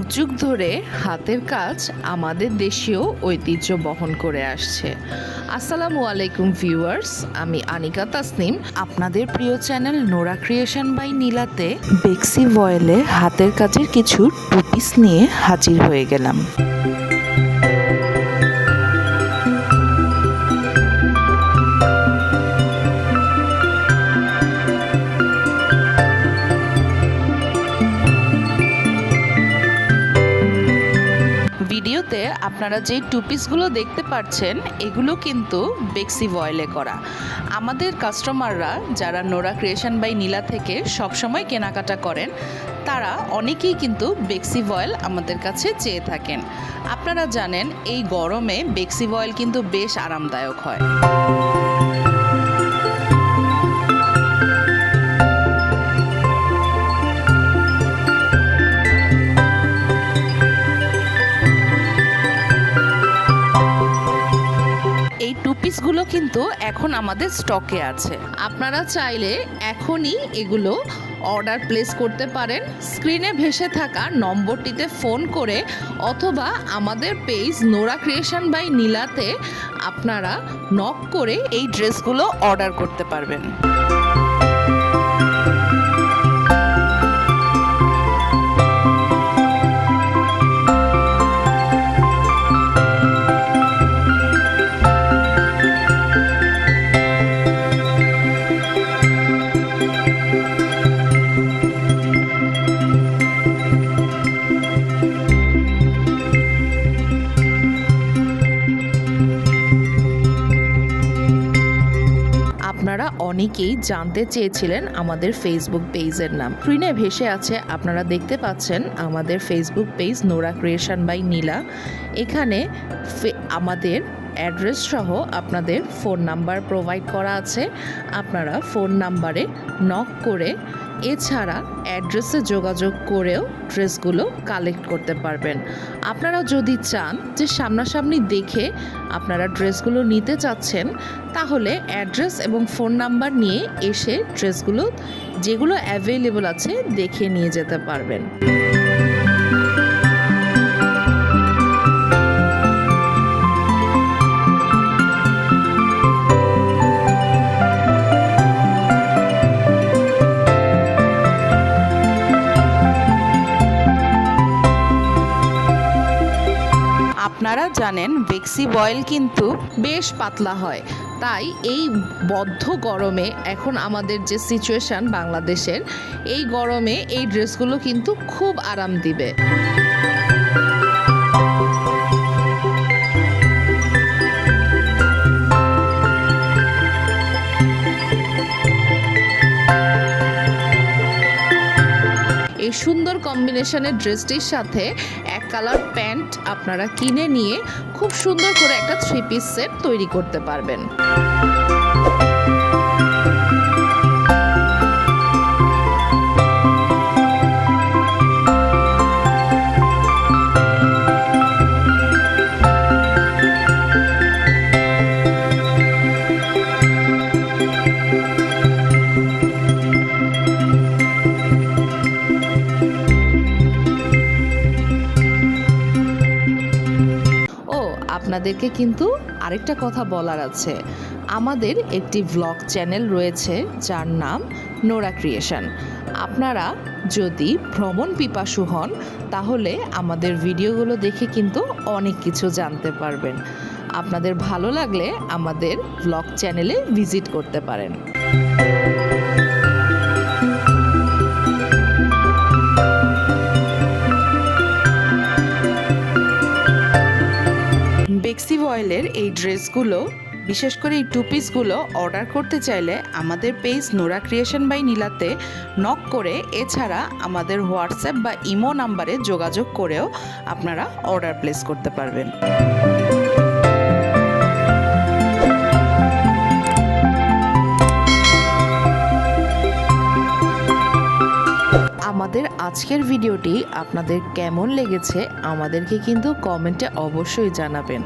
যুগ যুগ ধরে হাতের কাজ আমাদের দেশীয় ঐতিহ্য বহন করে আসছে। আসসালামু আলাইকুম ভিউয়ার্স, আমি আনিকা তাসনিম। আপনাদের প্রিয় চ্যানেল নোরা ক্রিয়েশন বাই নীলাতে বেক্সি ভয়েলে হাতের কাজের কিছু টুপিস নিয়ে হাজির হয়ে গেলাম। আপনারা যে টু পিসগুলো দেখতে পাচ্ছেন এগুলো কিন্তু বেক্সি ভয়েলে করা। আমাদের কাস্টমাররা যারা নোরা ক্রিয়েশন বাই নীলা থেকে সবসময় কেনাকাটা করেন, তারা অনেকেই কিন্তু বেক্সি ভয়েল আমাদের কাছে চেয়ে থাকেন। আপনারা জানেন, এই গরমে বেক্সি ভয়েল কিন্তু বেশ আরামদায়ক হয়। পিসগুলো কিন্তু এখন আমাদের স্টকে আছে। আপনারা চাইলে এখনই এগুলো অর্ডার প্লেস করতে পারেন। স্ক্রিনে ভেসে থাকা নম্বরটিতে ফোন করে অথবা আমাদের পেজ নোরা ক্রিয়েশন বাই নীলাতে আপনারা নক করে এই ড্রেসগুলো অর্ডার করতে পারবেন। আপনারা অনেকেই জানতে চেয়েছিলেন আমাদের ফেসবুক পেজের নাম। স্ক্রিনে ভেসে আছে, আপনারা দেখতে পাচ্ছেন আমাদের Facebook page Nora creation by Nila এখানে আমাদের অ্যাড্রেস সহ আপনাদের ফোন নাম্বার প্রোভাইড করা আছে। আপনারা ফোন নাম্বারে নক করে এছাড়া অ্যাড্রেসে যোগাযোগ করেও ড্রেসগুলো কালেক্ট করতে পারবেন। আপনারা যদি চান যে সামনাসামনি দেখে আপনারা ড্রেসগুলো নিতে চাচ্ছেন, তাহলে অ্যাড্রেস এবং ফোন নাম্বার নিয়ে এসে ড্রেসগুলো যেগুলো অ্যাভেলেবল আছে দেখে নিয়ে যেতে পারবেন। জানেন, বেক্সি বয়েল কিন্তু বেশ পাতলা হয়। তাই এই বদ্ধ গরমে এখন আমাদের যে সিচুয়েশান বাংলাদেশের, এই গরমে এই ড্রেসগুলো কিন্তু খুব আরাম দিবে। এই সুন্দর কম্বিনেশনের ড্রেসটির সাথে এক কালার প্যান্ট আপনারা কিনে নিয়ে খুব সুন্দর করে একটা থ্রি পিস সেট তৈরি করতে পারবেন। ও আপনাদেরকে কিন্তু আরেকটা কথা বলার আছে। আমাদের একটি ভ্লগ চ্যানেল রয়েছে, যার নাম নোরা ক্রিয়েশন আপনারা যদি ভ্রমণ পিপাসু হন, তাহলে আমাদের ভিডিওগুলো দেখে কিন্তু অনেক কিছু জানতে পারবেন। আপনাদের ভালো লাগলে আমাদের ব্লগ চ্যানেলে ভিজিট করতে পারেন। বেক্সি এই ড্রেসগুলো বিশেষ করে এই টু পিসগুলো অর্ডার করতে চাইলে আমাদের পেজ নোরা ক্রিয়েশন বাই নীলাতে নক করে এছাড়া আমাদের হোয়াটসঅ্যাপ বা ইমো নাম্বারে যোগাযোগ করেও আপনারা অর্ডার প্লেস করতে পারবেন। আমাদের আজকের ভিডিওটি আপনাদের কেমন লেগেছে আমাদেরকে কিন্তু কমেন্টে অবশ্যই জানাবেন।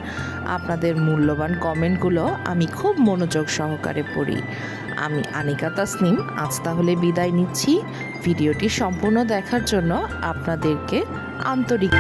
আপনাদের মূল্যবান কমেন্টগুলো আমি খুব মনোযোগ সহকারে পড়ি। আমি আনিকা তাসনিম, আজ তাহলে বিদায় নিচ্ছি। ভিডিওটি সম্পূর্ণ দেখার জন্য আপনাদেরকে আন্তরিক